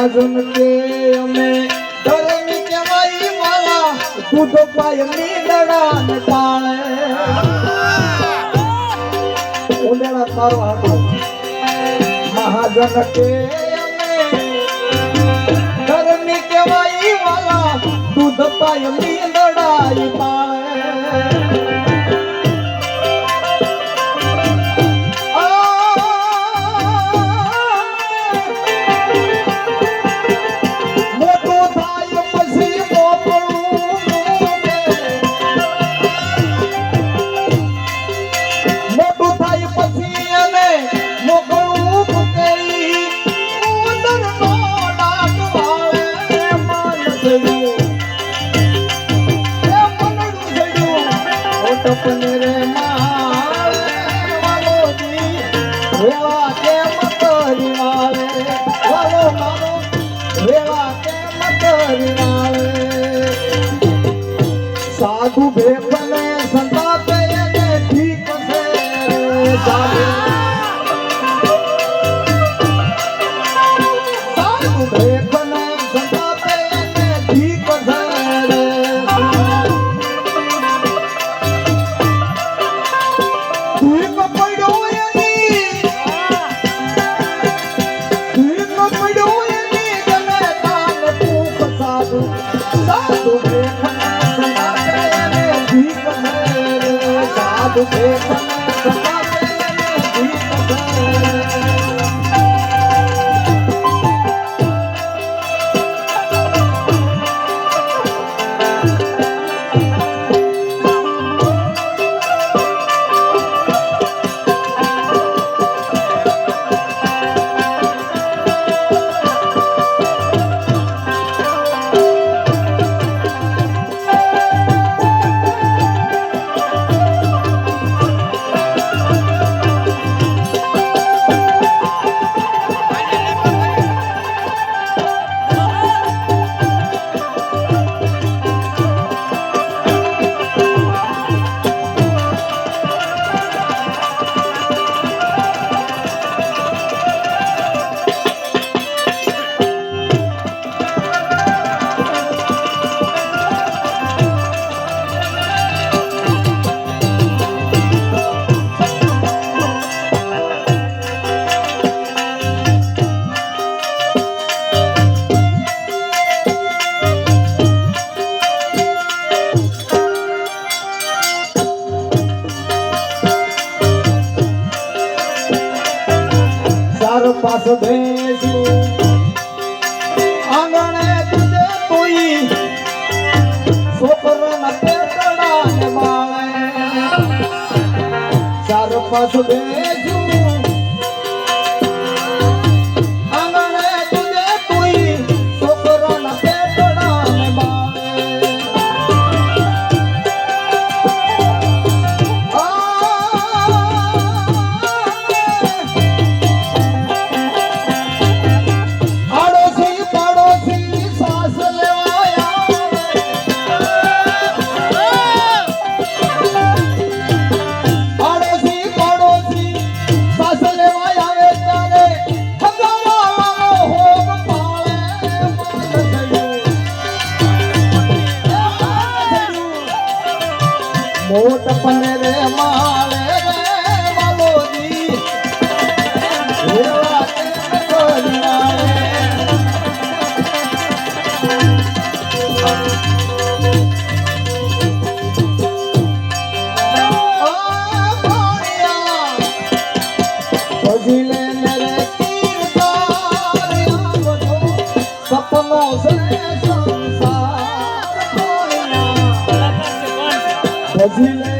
સાજન કે અમે ધર્મી કહેવાય મારા દૂધ પાયની દડા ને ટાણે ઉંડેલા તારો હાથો. મહાજન કે ધર્મી કહેવાય મારા દૂધ પાયની દડાઈ પાણે তপনের साधु પાસ દેશું આંગણે તુજે કોઈ. છોકરો ન પેટડા ને માળે ચાર પાસ દેશું મોટ પનરે માળે Brasileiro.